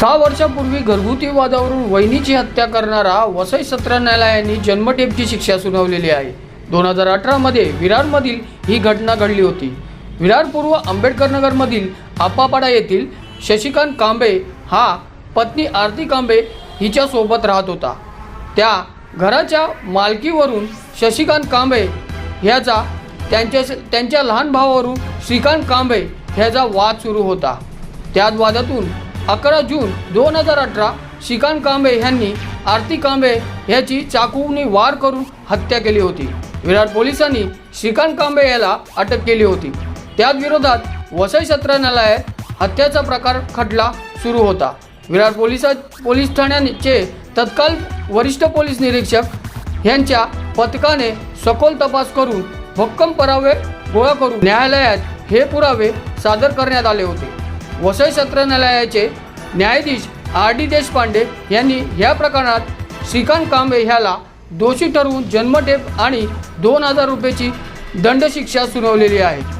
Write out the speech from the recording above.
सहा वर्षापूर्वी घरगुती वादावरून वहिनीची हत्या करणारा वसई सत्र न्यायालयाने जन्मठेपची शिक्षा सुनावलेली आहे. दोन हजार अठरामध्ये विरारमधील ही घटना घडली होती. विरारपूर्व आंबेडकरनगरमधील आपापाडा आप्पापाडा येथील शशिकांत कांबे हा पत्नी आरती कांबे हिच्यासोबत राहत होता. त्या घराच्या मालकीवरून शशिकांत कांबे ह्याचा त्यांच्या त्यांच्या लहान भावावरून श्रीकांत कांबे ह्याचा वाद सुरू होता. त्याच वादातून अकरा जून दोन हजार अठरा श्रीकांत कांबे यांनी आरती कांबे याची चाकूने वार करून हत्या केली होती. विरार पोलिसांनी श्रीकांत कांबे याला अटक केली होती. त्याच विरोधात वसई सत्र न्यायालयात हत्येचा प्रकार खटला सुरू होता. विरार पोलिसा पोलीस ठाण्याचे तत्काल वरिष्ठ पोलीस निरीक्षक यांच्या पथकाने सखोल तपास करून भक्कम पुरावे गोळा करून न्यायालयात हे पुरावे सादर करण्यात आले होते. वसई सत्र न्यायालयाचे न्यायाधीश आर डी देशपांडे यांनी या प्रकरणात श्रीकांत कांबे ह्याला दोषी ठरवून जन्मठेप आणि दोन हजार रुपयाची दंडशिक्षा सुनावलेली आहे.